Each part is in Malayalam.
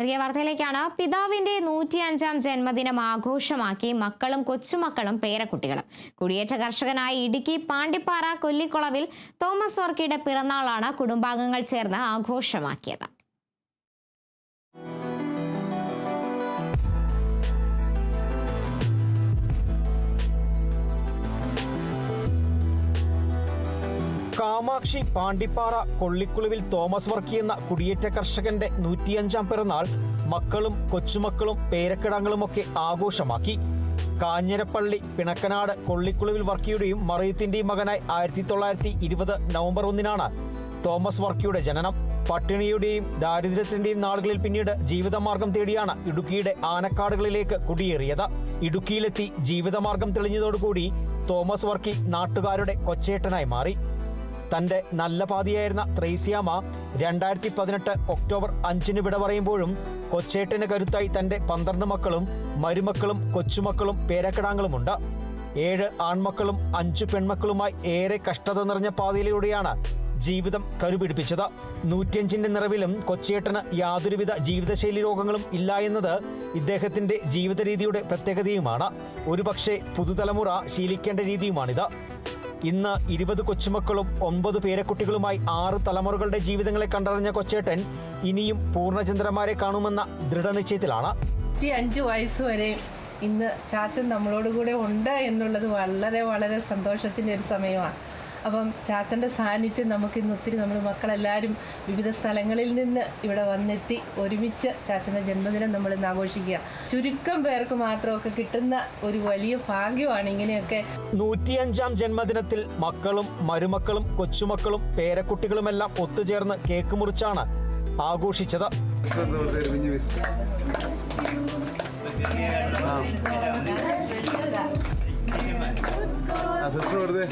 തിരികെ വാർത്തയിലേക്കാണ്. പിതാവിന്റെ നൂറ്റിയഞ്ചാം ജന്മദിനം ആഘോഷമാക്കി മക്കളും കൊച്ചുമക്കളും പേരക്കുട്ടികളും. കുടിയേറ്റ കർഷകനായ ഇടുക്കി പാണ്ടിപ്പാറ കൊല്ലിക്കുളവിൽ തോമസ് വർക്കിയുടെ പിറന്നാളാണ് കുടുംബാംഗങ്ങൾ ചേർന്ന് ആഘോഷമാക്കിയത്. കാമാക്ഷി പാണ്ടിപ്പാറ കൊള്ളിക്കുളുവിൽ തോമസ് വർക്കി എന്ന കുടിയേറ്റ കർഷകന്റെ നൂറ്റിയഞ്ചാം പിറന്നാൾ മക്കളും കൊച്ചുമക്കളും പേരക്കിടങ്ങളുമൊക്കെ ആഘോഷമാക്കി. കാഞ്ഞിരപ്പള്ളി പിണക്കനാട് കൊള്ളിക്കുളുവിൽ വർക്കിയുടെയും മറിയത്തിന്റെയും മകനായി ആയിരത്തി തൊള്ളായിരത്തി ഇരുപത് നവംബർ ഒന്നിനാണ് തോമസ് വർക്കിയുടെ ജനനം. പട്ടിണിയുടെയും ദാരിദ്ര്യത്തിന്റെയും നാളുകളിൽ പിന്നീട് ജീവിതമാർഗം തേടിയാണ് ഇടുക്കിയുടെ ആനക്കാടുകളിലേക്ക് കുടിയേറിയത്. ഇടുക്കിയിലെത്തി ജീവിതമാർഗം തെളിഞ്ഞതോടുകൂടി തോമസ് വർക്കി നാട്ടുകാരുടെ കൊച്ചേട്ടനായി മാറി. തന്റെ നല്ല പാതിയായിരുന്ന ത്രേസ്യാമ രണ്ടായിരത്തി പതിനെട്ട് ഒക്ടോബർ അഞ്ചിന് വിട പറയുമ്പോഴും കൊച്ചേട്ടന് കരുത്തായി തന്റെ പന്ത്രണ്ട് മക്കളും മരുമക്കളും കൊച്ചുമക്കളും പേരക്കിടാങ്ങളുമുണ്ട്. ഏഴ് ആൺമക്കളും അഞ്ചു പെൺമക്കളുമായി ഏറെ കഷ്ടത നിറഞ്ഞ പാതയിലൂടെയാണ് ജീവിതം കരുപിടിപ്പിച്ചത്. നൂറ്റിയഞ്ചിന്റെ നിറവിലും കൊച്ചേട്ടന് യാതൊരുവിധ ജീവിതശൈലി രോഗങ്ങളും ഇല്ല എന്നത് ഇദ്ദേഹത്തിന്റെ ജീവിത രീതിയുടെ പ്രത്യേകതയുമാണ്. ഒരുപക്ഷെ പുതുതലമുറ ശീലിക്കേണ്ട രീതിയുമാണിത്. ഇന്ന് ഇരുപത് കൊച്ചുമക്കളും ഒമ്പത് പേരക്കുട്ടികളുമായി ആറ് തലമുറകളുടെ ജീവിതങ്ങളെ കണ്ടറിഞ്ഞ കൊച്ചേട്ടൻ ഇനിയും പൂർണചന്ദ്രന്മാരെ കാണുമെന്ന ദൃഢനിശ്ചയത്തിലാണ്. അഞ്ചു അഞ്ച് വയസ്സ് വരെ ഇന്ന് ചാച്ചൻ നമ്മളോട് കൂടെ ഉണ്ട് എന്നുള്ളത് വളരെ വളരെ സന്തോഷത്തിന്റെ ഒരു സമയമാണ്. അപ്പം ചാച്ചന്റെ സാന്നിധ്യം നമുക്ക് ഇന്ന് ഒത്തിരി നമ്മൾ മക്കളെല്ലാവരും വിവിധ സ്ഥലങ്ങളിൽ നിന്ന് ഇവിടെ വന്നെത്തി ഒരുമിച്ച് ചാച്ചന്റെ ജന്മദിനം നമ്മൾ ഇന്ന് ആഘോഷിക്കുക. ചുരുക്കം പേർക്ക് മാത്രമൊക്കെ കിട്ടുന്ന ഒരു വലിയ ഭാഗ്യമാണ് ഇങ്ങനെയൊക്കെ. നൂറ്റിയഞ്ചാം ജന്മദിനത്തിൽ മക്കളും മരുമക്കളും കൊച്ചുമക്കളും പേരക്കുട്ടികളുമെല്ലാം ഒത്തുചേർന്ന് കേക്ക് മുറിച്ചാണ് ആഘോഷിച്ചത്. വെറുതെ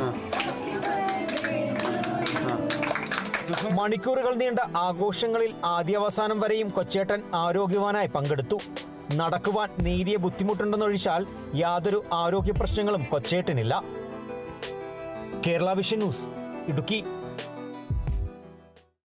ആ. മണിക്കൂറുകൾ നീണ്ട ആഘോഷങ്ങളിൽ ആദ്യാവസാനം വരെയും കൊച്ചേട്ടൻ ആരോഗ്യവാനായി പങ്കെടുത്തു. നടക്കുവാൻ നേരിയ ബുദ്ധിമുട്ടുണ്ടെന്നൊഴിച്ചാൽ യാതൊരു ആരോഗ്യ പ്രശ്നങ്ങളും കൊച്ചേട്ടനില്ല. Kerala vision news Idukki.